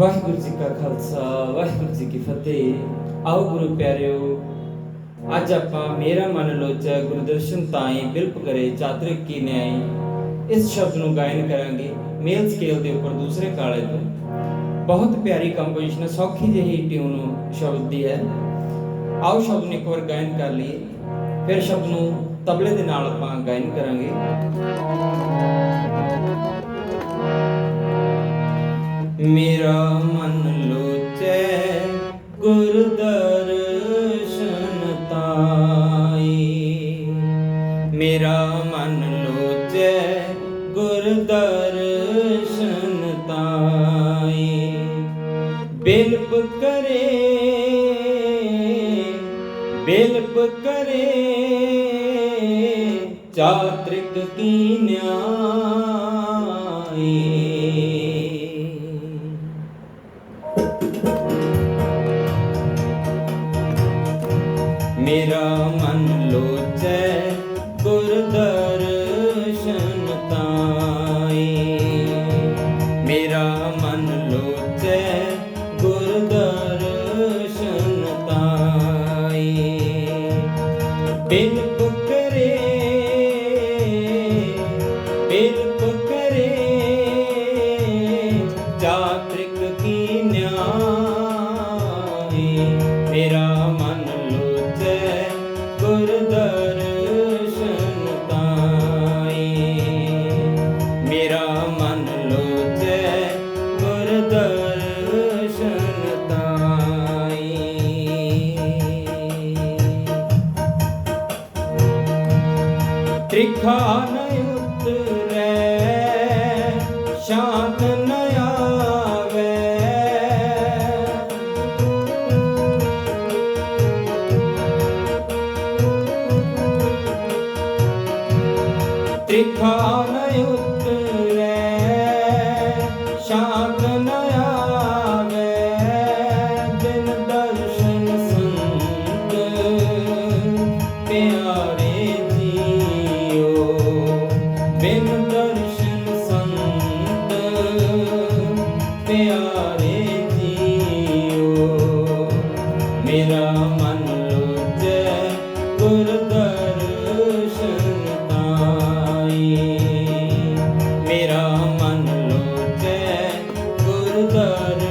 ਵਾਹਿਗੁਰੂ ਜੀ ਕਾ ਖਾਲਸਾ, ਵਾਹਿਗੁਰੂ ਜੀ ਕੀ ਫਤਿਹ। ਆਓ ਗੁਰੂ ਪਿਆਰਿਓ, ਅੱਜ ਆਪਾਂ ਮੇਰਾ ਮਨ ਲੋਚੈ ਗੁਰਦਰਸ਼ਨ ਤਾਈ ਬਿਲਪ ਕਰੇ ਚਾਤਰਿਕ ਕੀ ਨਿਆਈ। ਇਸ ਸ਼ਬਦ ਨੂੰ ਗਾਇਨ ਕਰਾਂਗੇ ਮੇਲ ਸਕੇਲ ਦੇ ਉੱਪਰ ਦੂਸਰੇ ਕਾਲੇ ਤੋਂ। ਬਹੁਤ ਪਿਆਰੀ ਕੰਪੋਜੀਸ਼ਨ, ਸੌਖੀ ਜਿਹੀ ਟਿਊਨ ਸ਼ਬਦ ਦੀ ਹੈ। ਆਓ ਸ਼ਬਦ ਨੂੰ ਇੱਕ ਵਾਰ ਗਾਇਨ ਕਰ ਲਈਏ। ਫਿਰ ਸ਼ਬਦ ਨੂੰ ਤਬਲੇ ਦੇ ਨਾਲ ਆਪਾਂ ਗਾਇਨ ਕਰਾਂਗੇ। ਮੇਰਾ ਮਨ ਲੋਚੈ ਗੁਰ ਦਰਸ਼ਨ ਤਾਈ। ਮੇਰਾ ਮਨ ਲੋਚੈ ਗੁਰ ਦਰਸ਼ਨ ਤਾਈ। ਬਿਲਪ ਕਰੇ ਬਿਲਪ ਕਰੇ, ਚਾਤ੍ਰਿਕ ਕੀ ਮੇਰਾ ਮਨ ਲੋਚੈ ਗੁਰ ਗੁਰ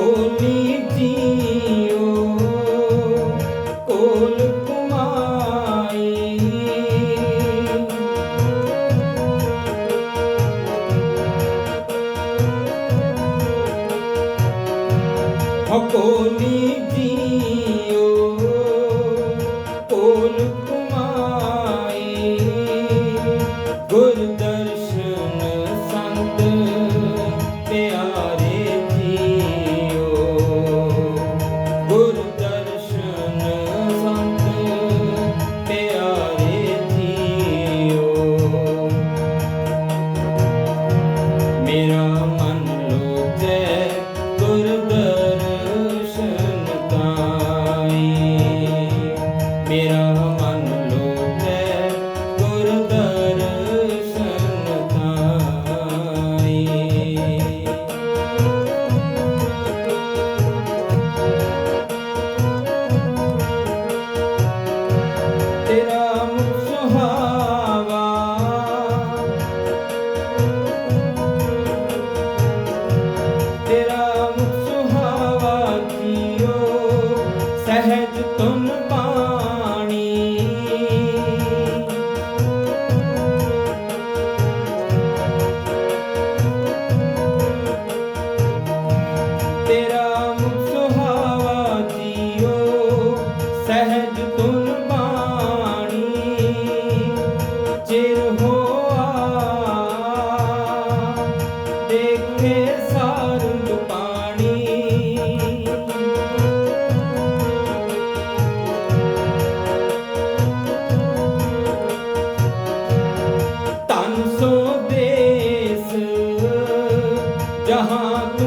ਹੋ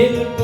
it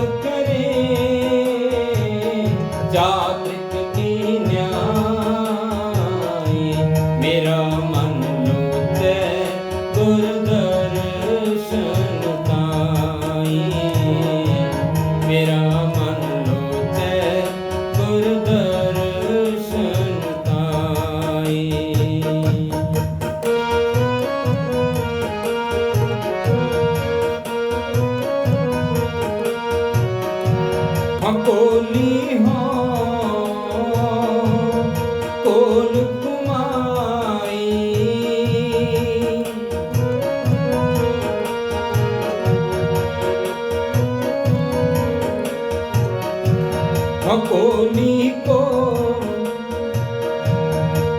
সকলি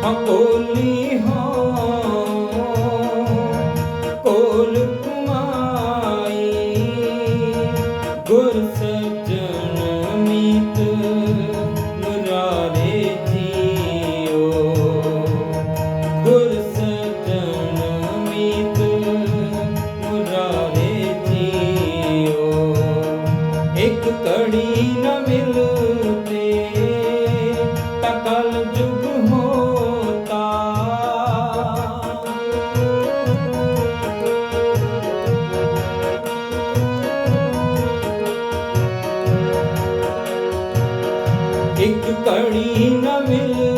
সকলি হয়। আমি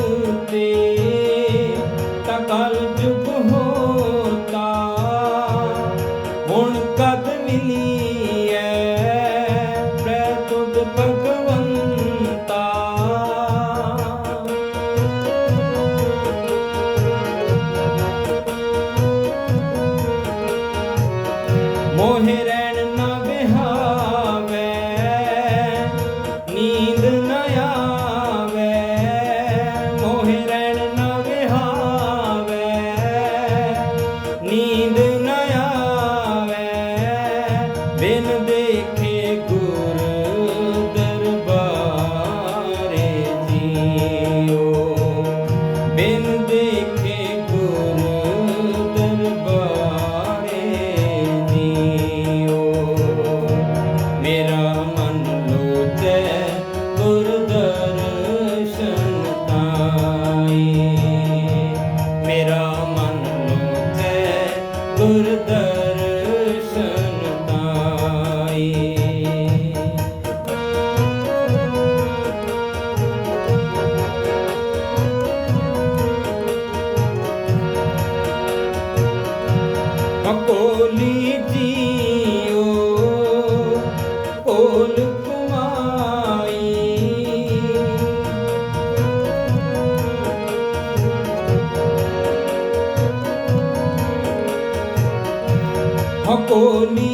সকলি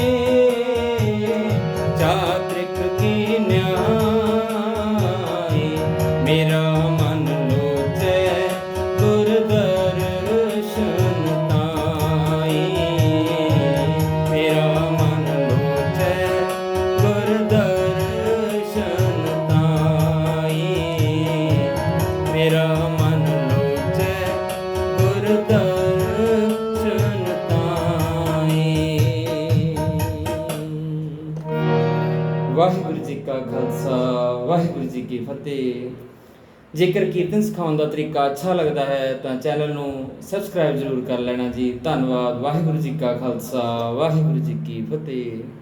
ਮੇਰਾ ਮਨ ਲੋਚੈ ਗੁਰ ਤਾਈ ਵਾਹਿਗੁਰੂ ਜੀ ਕਾ ਖਾਲਸਾ, ਵਾਹਿਗੁਰੂ ਜੀ ਕੀ ਫਤਿਹ। ਜੇਕਰ ਕੀਰਤਨ ਸਿਖਾਉਣ ਦਾ ਤਰੀਕਾ ਅੱਛਾ ਲੱਗਦਾ ਹੈ, ਤਾਂ ਚੈਨਲ ਨੂੰ ਸਬਸਕ੍ਰਾਈਬ ਜ਼ਰੂਰ ਕਰ ਲੈਣਾ ਜੀ। ਧੰਨਵਾਦ, ਵਾਹਿਗੁਰੂ ਜੀ ਕਾ ਖਾਲਸਾ, ਵਾਹਿਗੁਰੂ ਜੀ ਕੀ ਫਤਿਹ।